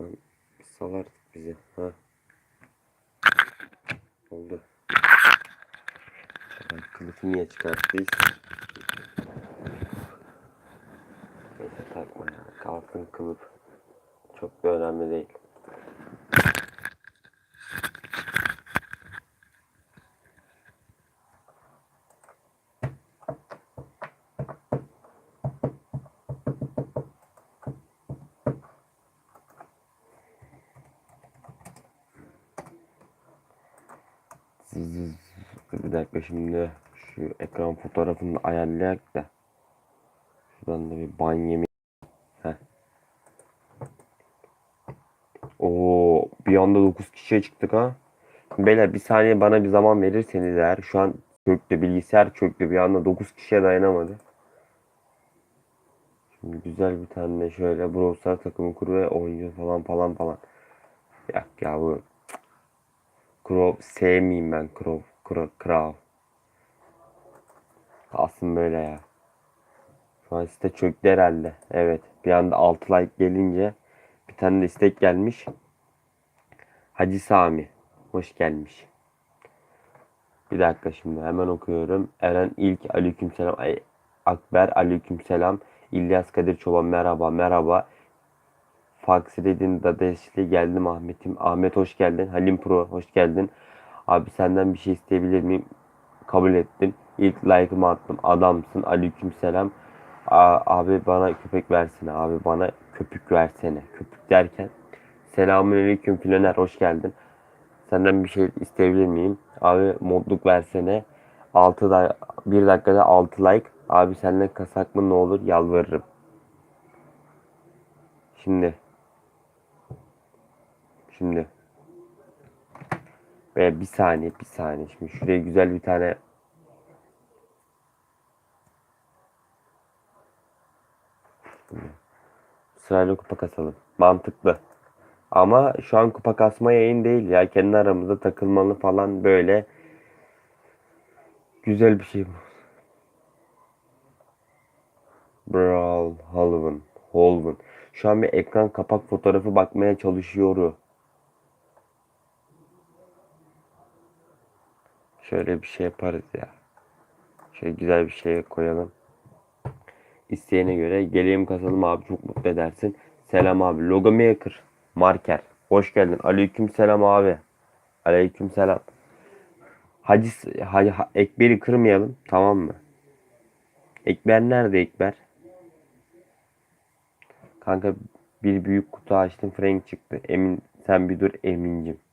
Lan sal artık bizi. Ha. Oldu. Ben kılıfı niye çıkarttıyız? Neyse takma ya. Kalsın kılıf. Çok da önemli değil. Bir dakika şimdi şu ekran fotoğrafını ayarlayak da. Şuradan da bir ban yemi. Oo, bir anda 9 kişiye çıktık ha. Beyler bir saniye bana bir zaman verirseniz eğer şu an çöktü bilgisayar çöktü bir anda 9 kişiye dayanamadı. Şimdi güzel bir tane şöyle Brawl Stars takımı kur ve oyuncu falan falan falan. Ya ya bu Crow sevmeyeyim ben Crow. Crow. Crow. Kalsın böyle ya. Şu an site çöktü herhalde. Evet. Bir anda 6 like gelince bir tane de istek gelmiş. Hacı Sami. Hoş gelmiş. Bir dakika şimdi hemen okuyorum. Eren ilk aleykümselam. Akber aleykümselam. İlyas Kadir Çoban merhaba merhaba. Faksiredin Dadeşli geldim Ahmet'im. Ahmet hoş geldin. Halim Pro hoş geldin. Abi senden bir şey isteyebilir miyim? Kabul ettim. İlk like'ımı attım. Adamsın. Aleykümselam. A- Abi bana köpek versene. Abi bana köpük versene. Köpük derken Selamünaleyküm Filoner hoş geldin. Senden bir şey isteyebilir miyim? Abi modluk versene. 6 da 1 dakikada 6 like. Abi seninle kasak mı ne olur yalvarırım. Şimdi Şimdi ve bir saniye bir saniye şimdi şuraya güzel bir tane sırayla kupa kasalım. Mantıklı. Ama şu an kupa kasma yayın değil ya. Kendi aramızda takılmalı falan böyle. Güzel bir şey bu. Brawl Holven. Holven. Şu an bir ekran kapak fotoğrafı bakmaya çalışıyorum. Şöyle bir şey yaparız ya. Şöyle güzel bir şey koyalım. İsteyene göre geleyim kasalım abi çok mutlu edersin. Selam abi. Logo maker. Marker. Hoş geldin. Aleyküm selam abi. Aleyküm selam. Hacı, hacı ha- Ekber'i kırmayalım tamam mı? Ekber nerede Ekber? Kanka bir büyük kutu açtım Frank çıktı. Emin sen bir dur Emin'cim.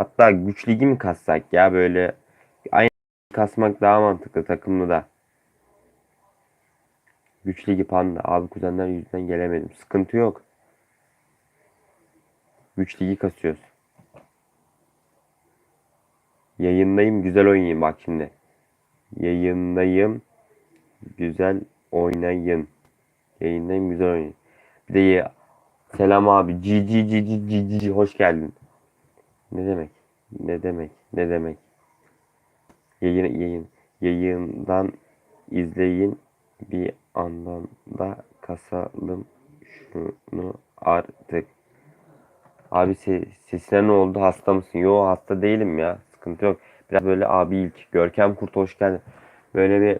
Hatta güç ligi mi kassak ya böyle aynı kasmak daha mantıklı takımlı da. Güç ligi panda. Abi kuzenler yüzünden gelemedim. Sıkıntı yok. Güç ligi kasıyoruz. Yayındayım güzel oynayayım bak şimdi. Yayındayım güzel oynayın. Yayındayım güzel oynayın. Bir de selam abi. Ci ci ci ci ci ci hoş geldin. Ne demek? Ne demek? Ne demek? Yayın yayın yayından izleyin bir andan da kasalım şunu artık. Abi se sesine ne oldu? Hasta mısın? Yo hasta değilim ya. Sıkıntı yok. Biraz böyle abi ilk. Görkem Kurt hoş geldin. Böyle bir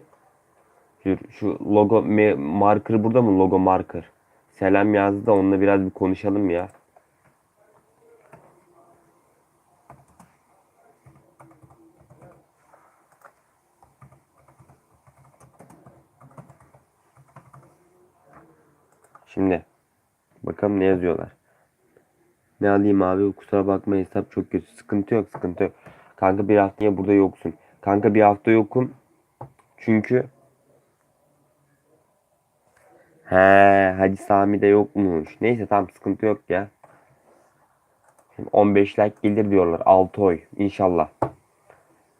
şu, şu logo marker burada mı? Logo marker. Selam yazdı da onunla biraz bir konuşalım ya. Şimdi bakalım ne yazıyorlar. Ne alayım abi? Kusura bakma hesap çok kötü. Sıkıntı yok, sıkıntı yok. Kanka bir haftaya burada yoksun. Kanka bir hafta yokum. Çünkü He, Hacı Sami de yokmuş. Neyse tamam sıkıntı yok ya. Şimdi 15 like gelir diyorlar. 6 oy. İnşallah.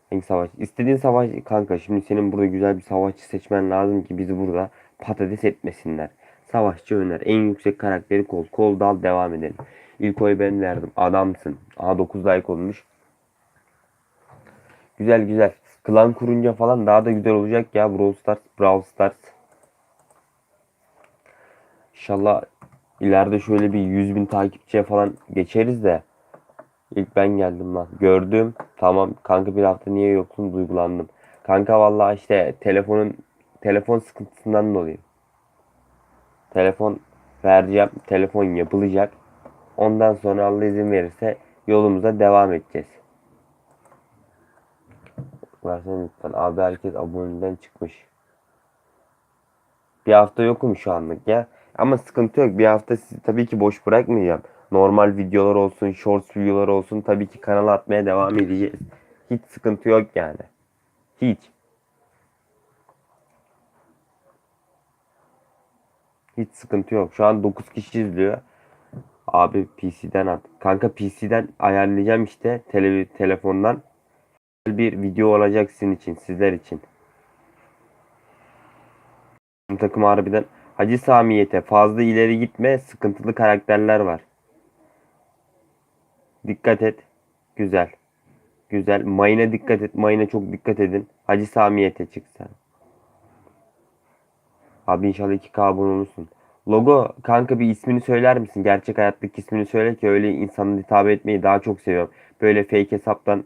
Hangi savaş? İstediğin savaş kanka şimdi senin burada güzel bir savaşçı seçmen lazım ki bizi burada patates etmesinler. Savaşçı öner. En yüksek karakteri kol. Kol dal devam edelim. İlk oyu ben verdim. Adamsın. Aha 9 like olmuş. Güzel güzel. Klan kurunca falan daha da güzel olacak ya Brawl Stars. Brawl Stars. İnşallah İleride şöyle bir 100 bin takipçiye falan geçeriz de. İlk ben geldim lan. Gördüm. Tamam kanka bir hafta niye yoksun duygulandım. Kanka vallahi işte telefonun telefon sıkıntısından dolayı. Telefon vereceğim. Telefon yapılacak. Ondan sonra Allah izin verirse yolumuza devam edeceğiz. Versene lütfen. Abi herkes aboneden çıkmış. Bir hafta yokum şu anlık ya. Ama sıkıntı yok. Bir hafta sizi tabii ki boş bırakmayacağım. Normal videolar olsun, shorts videolar olsun tabii ki kanala atmaya devam edeceğiz. Hiç sıkıntı yok yani. Hiç. Hiç sıkıntı yok. Şu an 9 kişi izliyor. Abi PC'den at. Kanka PC'den ayarlayacağım işte tele telefondan. Bir video olacak sizin için, sizler için. Takım harbiden Hacı Samiye'te fazla ileri gitme sıkıntılı karakterler var. Dikkat et. Güzel. Güzel. Mayına dikkat et. Mayına çok dikkat edin. Hacı Samiye'te çık sen. Abi inşallah 2K abone olursun. Logo kanka bir ismini söyler misin? Gerçek hayattaki ismini söyle ki öyle insanı hitap etmeyi daha çok seviyorum. Böyle fake hesaptan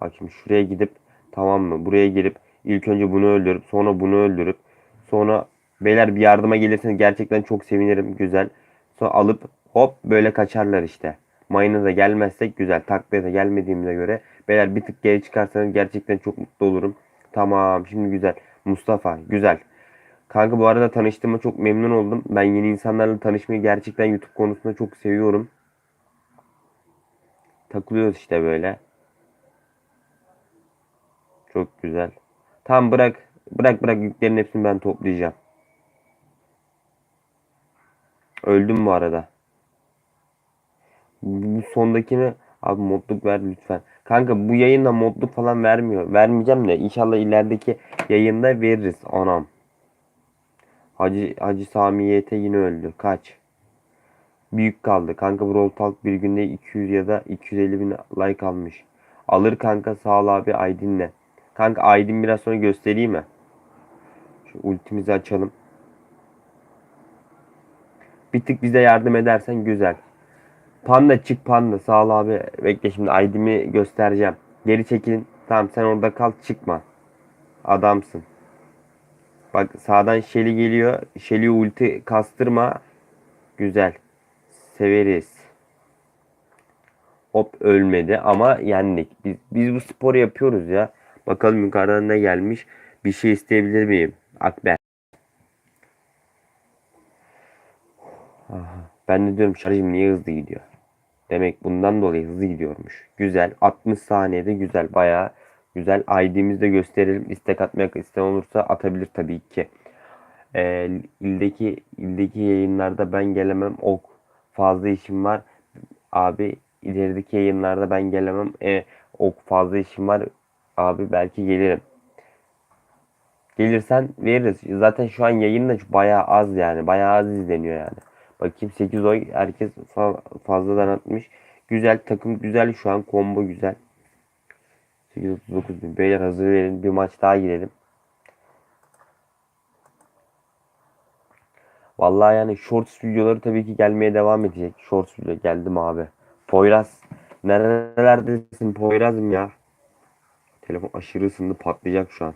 Bak şimdi şuraya gidip tamam mı? Buraya girip ilk önce bunu öldürüp sonra bunu öldürüp sonra beyler bir yardıma gelirseniz gerçekten çok sevinirim. Güzel. Sonra alıp hop böyle kaçarlar işte. Mayına da gelmezsek güzel. Taklaya da gelmediğimize göre beyler bir tık geri çıkarsanız gerçekten çok mutlu olurum. Tamam şimdi güzel. Mustafa güzel. Kanka bu arada tanıştığıma çok memnun oldum. Ben yeni insanlarla tanışmayı gerçekten YouTube konusunda çok seviyorum. Takılıyoruz işte böyle. Çok güzel. Tamam bırak. Bırak bırak yüklerin hepsini ben toplayacağım. Öldüm bu arada. Bu sondakini abi modluk ver lütfen. Kanka bu yayında modluk falan vermiyor. Vermeyeceğim de inşallah ilerideki yayında veririz anam. Hacı, Hacı Sami YT yine öldü. Kaç? Büyük kaldı. Kanka Brawl Talk bir günde 200 ya da 250 bin like almış. Alır kanka sağ ol abi Aydın'le. Kanka Aydın biraz sonra göstereyim mi? Şu ultimizi açalım. Bir tık bize yardım edersen güzel. Panda çık panda sağ ol abi. Bekle şimdi Aydın'ı göstereceğim. Geri çekilin. Tamam sen orada kal çıkma. Adamsın. Bak sağdan Shelly geliyor. Shelly ulti kastırma. Güzel. Severiz. Hop ölmedi ama yendik. Biz, biz bu sporu yapıyoruz ya. Bakalım yukarıdan ne gelmiş. Bir şey isteyebilir miyim? Akber. Aha. Ben de diyorum şarjım niye hızlı gidiyor. Demek bundan dolayı hızlı gidiyormuş. Güzel. 60 saniyede güzel. Bayağı güzel. ID'mizi de gösterelim. İstek atmak isteyen olursa atabilir tabii ki. Ee, ildeki ildeki yayınlarda ben gelemem. Ok. Fazla işim var. Abi ilerideki yayınlarda ben gelemem. E, ok fazla işim var. Abi belki gelirim. Gelirsen veririz. Zaten şu an yayın da bayağı az yani. Bayağı az izleniyor yani. Bakayım 8 oy herkes fa- fazladan atmış. Güzel takım güzel şu an combo güzel. 839 bin. Beyler hazır verin. Bir maç daha girelim. Vallahi yani shorts videoları tabii ki gelmeye devam edecek. Shorts video geldim abi. Poyraz. Nerelerdesin Poyraz'ım ya? Telefon aşırı ısındı patlayacak şu an.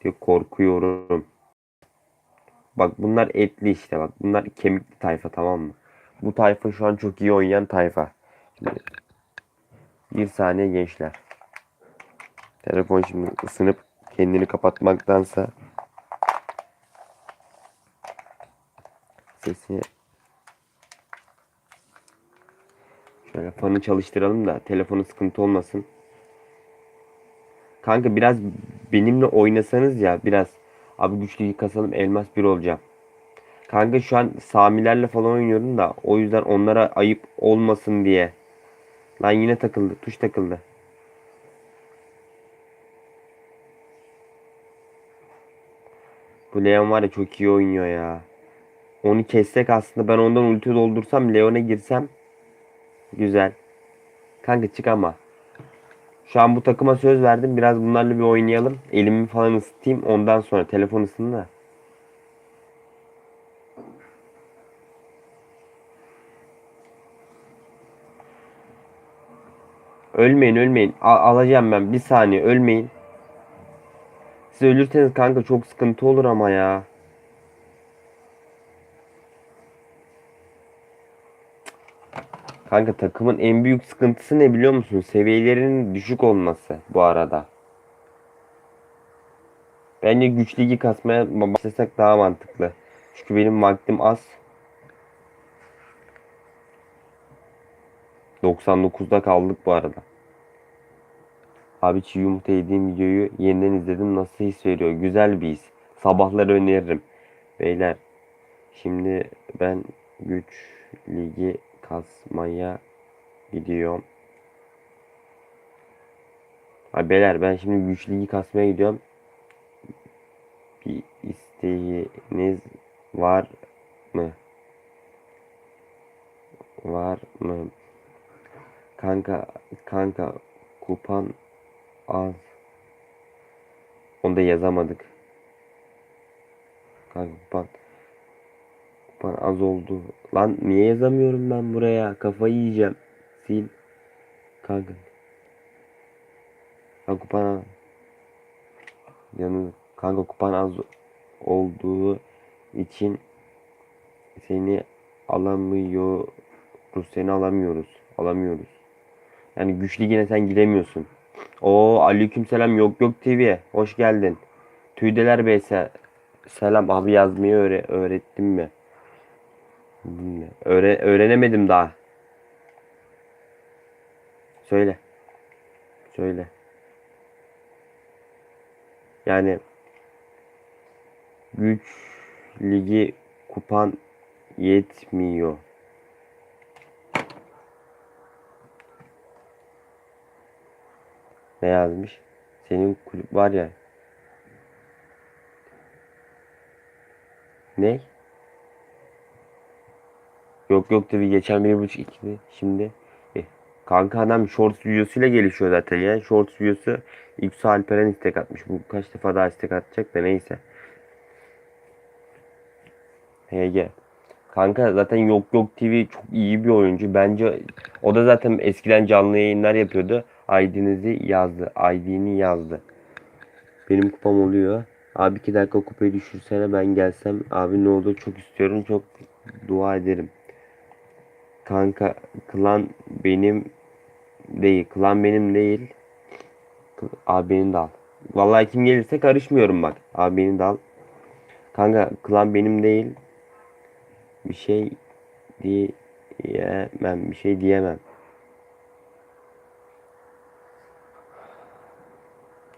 Diyor korkuyorum. Bak bunlar etli işte bak. Bunlar kemikli tayfa tamam mı? Bu tayfa şu an çok iyi oynayan tayfa. Bir saniye gençler. Telefon şimdi ısınıp kendini kapatmaktansa sesi şöyle fanı çalıştıralım da telefonu sıkıntı olmasın. Kanka biraz benimle oynasanız ya biraz. Abi güçlüyü kasalım elmas bir olacağım. Kanka şu an Samilerle falan oynuyorum da o yüzden onlara ayıp olmasın diye. Lan yine takıldı. Tuş takıldı. Bu Leon var ya çok iyi oynuyor ya. Onu kessek aslında ben ondan ulti doldursam Leon'a girsem güzel. Kanka çık ama. Şu an bu takıma söz verdim. Biraz bunlarla bir oynayalım. Elimi falan ısıtayım. Ondan sonra telefon ısını da. Ölmeyin ölmeyin. A alacağım ben. Bir saniye ölmeyin. Siz ölürseniz kanka çok sıkıntı olur ama ya. Kanka takımın en büyük sıkıntısı ne biliyor musun? Seviyelerinin düşük olması bu arada. Bence güç ligi kasmaya başlasak daha mantıklı. Çünkü benim vaktim az. 99'da kaldık bu arada. Abi çiğ yumurta yediğim videoyu yeniden izledim. Nasıl his veriyor? Güzel bir his. Sabahları öneririm. Beyler şimdi ben güç ligi kasmaya gidiyorum. Abi beyler ben şimdi güç ligi kasmaya gidiyorum. Bir isteğiniz var mı? Var mı? Kanka kanka kupan az. Onu da yazamadık. Kanka kupan kupan az oldu. Lan niye yazamıyorum ben buraya? Kafayı yiyeceğim. Sil. Kanka. Kanka kupan. Yanı kanka kupan az olduğu için seni alamıyoruz. Seni alamıyoruz. Alamıyoruz. Yani güçlü yine sen giremiyorsun. O aleykümselam yok yok TV. Hoş geldin. Tüydeler BS. Selam abi yazmayı öğre öğrettin mi? Öğre öğrenemedim daha. Söyle. Söyle. Yani güç ligi kupan yetmiyor. Ne yazmış? Senin kulüp var ya. Ne? Yok yok tabii geçen bir buçuk ikili şimdi. Eh, kanka adam shorts videosuyla gelişiyor zaten ya. Shorts videosu X Alperen istek atmış. Bu kaç defa daha istek atacak da neyse. HG. Kanka zaten Yok Yok TV çok iyi bir oyuncu. Bence o da zaten eskiden canlı yayınlar yapıyordu. ID'nizi yazdı. ID'ni yazdı. Benim kupam oluyor. Abi iki dakika kupayı düşürsene ben gelsem. Abi ne olur çok istiyorum. Çok dua ederim. Kanka klan benim değil. Klan benim değil. Abi beni de al. Vallahi kim gelirse karışmıyorum bak. Abi beni de al. Kanka klan benim değil. Bir şey diyemem. Bir şey diyemem.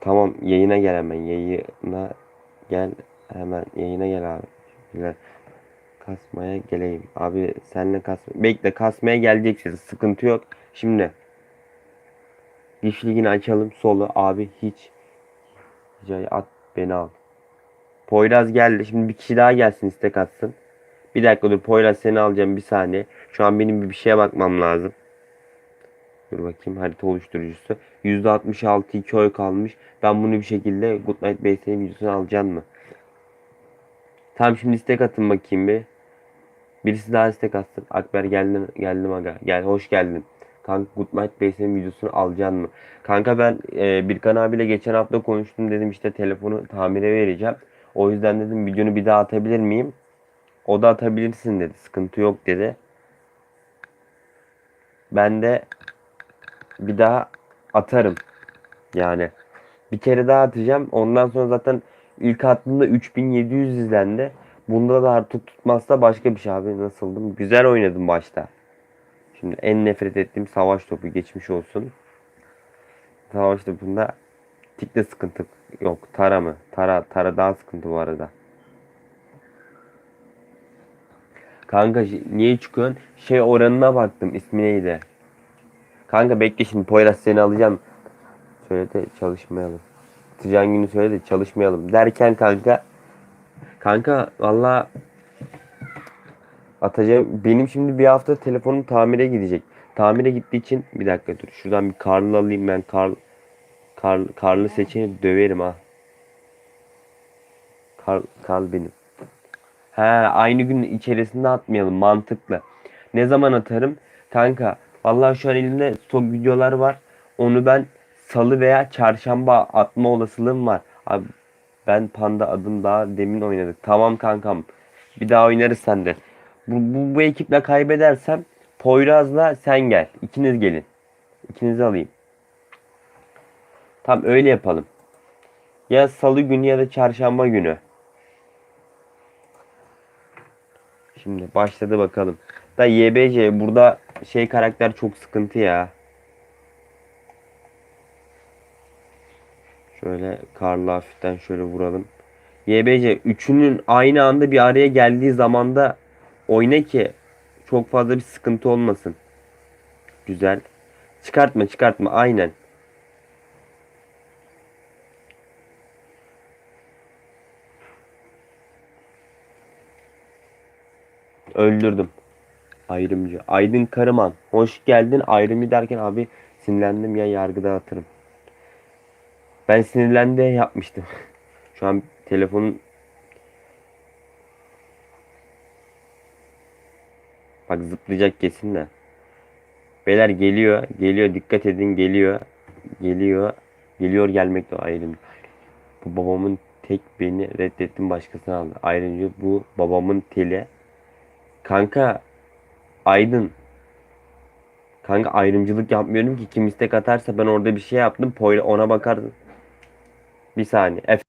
Tamam yayına gel hemen. Yayına gel hemen. Yayına gel abi. Kasmaya geleyim. Abi senle kas. Bekle kasmaya geleceksin. Sıkıntı yok. Şimdi Diş ligini açalım. Solu abi hiç. Hicayı at beni al. Poyraz geldi. Şimdi bir kişi daha gelsin istek atsın. Bir dakika dur Poyraz seni alacağım bir saniye. Şu an benim bir şeye bakmam lazım. Dur bakayım harita oluşturucusu. %66 2 oy kalmış. Ben bunu bir şekilde Good Night Base'nin videosunu alacağım mı? Tamam şimdi istek atın bakayım bir. Birisi daha istek atsın. Akber geldin geldim aga. Gel hoş geldin. Kanka Good Night Base'nin videosunu alacaksın mı? Kanka ben e, Birkan abiyle geçen hafta konuştum dedim işte telefonu tamire vereceğim. O yüzden dedim videonu bir daha atabilir miyim? O da atabilirsin dedi. Sıkıntı yok dedi. Ben de bir daha atarım. Yani bir kere daha atacağım. Ondan sonra zaten ilk attığımda 3700 izlendi. Bunda da artık tutmazsa başka bir şey abi. Nasıldım? Güzel oynadım başta. Şimdi en nefret ettiğim savaş topu geçmiş olsun. Savaş topunda tikte sıkıntı yok. Tara mı? Tara, tara daha sıkıntı bu arada. Kanka niye çıkıyorsun? Şey oranına baktım. ismi neydi? Kanka bekle şimdi Poyraz seni alacağım. Söyle de çalışmayalım. Sıcağın günü söyle de çalışmayalım. Derken kanka. Kanka valla atacağım. Benim şimdi bir hafta telefonum tamire gidecek. Tamire gittiği için bir dakika dur. Şuradan bir karlı alayım ben. Kar, kar, karlı seçeni döverim ha. Kar, kar benim. He aynı gün içerisinde atmayalım mantıklı. Ne zaman atarım? Kanka vallahi şu an elimde stok videolar var. onu ben salı veya çarşamba atma olasılığım var. Abi ben panda adım daha demin oynadık. Tamam kankam. Bir daha oynarız sende. Bu, bu, bu ekiple kaybedersem Poyraz'la sen gel. İkiniz gelin. İkinizi alayım. Tamam öyle yapalım. Ya salı günü ya da çarşamba günü. Şimdi başladı bakalım. Da YBC burada şey karakter çok sıkıntı ya. Şöyle karlı hafiften şöyle vuralım. YBC üçünün aynı anda bir araya geldiği zamanda oyna ki çok fazla bir sıkıntı olmasın. Güzel. Çıkartma çıkartma aynen. Öldürdüm. Ayrımcı. Aydın Karaman. Hoş geldin. Ayrımcı derken abi sinirlendim ya yargıda atırım. Ben sinirlendi yapmıştım. Şu an telefonun Bak zıplayacak kesin de. Beyler geliyor. Geliyor. Dikkat edin. Geliyor. Geliyor. Geliyor gelmekte ayrım. Bu babamın tek beni reddettim başkasına aldı. Ayrıca bu babamın teli. Kanka Aydın. Kanka ayrımcılık yapmıyorum ki kim istek atarsa ben orada bir şey yaptım. Ona bakar. Bir saniye. Efe.